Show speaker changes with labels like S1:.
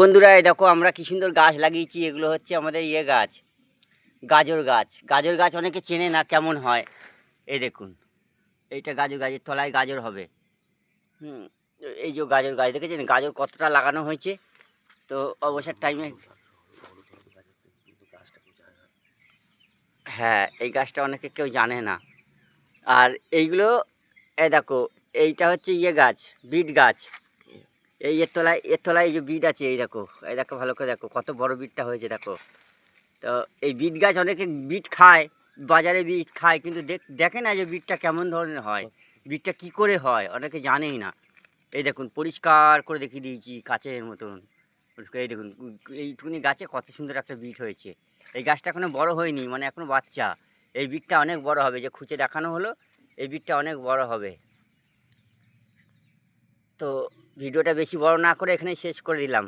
S1: বন্ধুরা, এই দেখো আমরা কি সুন্দর গাছ লাগিয়েছি। এগুলো হচ্ছে আমাদের ইয়ে গাছ, গাজর গাছ। গাজর গাছ অনেকে চেনে না কেমন হয়। এই দেখুন, এইটা গাজর গাছের তলায় গাজর হবে। হুম, এই যে গাজর গাছ, দেখেছেন? গাজর কতটা লাগানো হয়েছে? তো অবসর টাইমে হ্যাঁ এই গাছটা অনেকে কেউ জানে না। আর এইগুলো এ দেখো, এইটা হচ্ছে ইয়ে গাছ, বিট গাছ। এই এর তলায় এর তলায় এই যে বিট আছে, এই দেখো এই দেখো ভালো করে দেখো, কত বড় বিটটা হয়েছে, দেখো। তো এই বিট গাছ অনেকে বিট খায়, বাজারে বিট খায়, কিন্তু দেখ না যে বিটটা কেমন ধরনের হয়, বিটটা কি করে হয়, অনেকে জানেই না। এই দেখুন, পরিষ্কার করে দেখিয়ে দিয়েছি কাছের মতন। এই দেখুন, এইটুকুনি গাছে কত সুন্দর একটা বিট হয়েছে। এই গাছটা এখনও বড় হয়নি মানে এখনও বাচ্চা। এই বিটটা অনেক বড় হবে, যে খুঁচে দেখানো হলো, এই বিটটা অনেক বড় হবে। তো ভিডিওটা বেশি বড় না করে এখানে শেষ করে দিলাম।